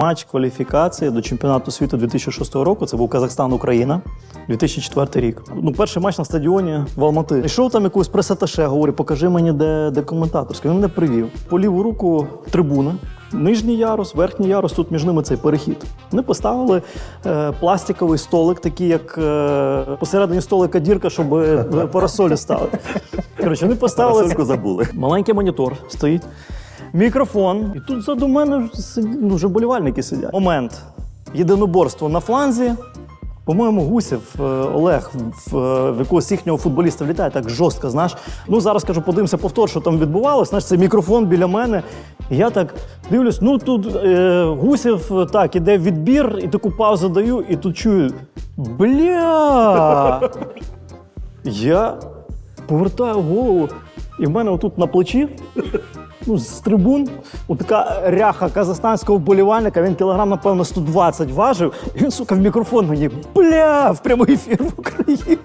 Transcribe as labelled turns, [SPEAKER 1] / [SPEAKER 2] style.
[SPEAKER 1] Матч кваліфікації до чемпіонату світу 2006 року. Це був Казахстан, Україна, 2004 рік. Ну, перший матч на стадіоні в Алмати. Йшов там якусь пресаташе, говорю, покажи мені, де, де коментаторський. Він мене привів. По ліву руку трибуна. Нижній ярус, верхній ярус, тут між ними цей перехід. Вони поставили е, пластиковий столик, такий, як е, посередині столика дірка, щоб е, парасолі ставити. Коротше, вони поставили
[SPEAKER 2] забули.
[SPEAKER 1] Маленький монітор стоїть, мікрофон. І тут ззаду мене ну, вже болівальники сидять. Момент. Єдиноборство на фланзі. По-моєму, Гусєв е, Олег в, в якогось їхнього футболіста влітає так жорстко, знаєш. Ну зараз кажу, подивимося повтор, що там відбувалося. Знаєш, це мікрофон біля мене. Я так дивлюсь, ну тут е, Гусєв е, так, іде відбір, і таку паузу даю, і тут чую. Бля! Я повертаю голову, і в мене отут на плечі, ну, з трибун, така ряха казахстанського вболівальника, він кілограм, напевно, 120 важив, і він, сука, в мікрофон мені бля, в прямий ефір в Україні.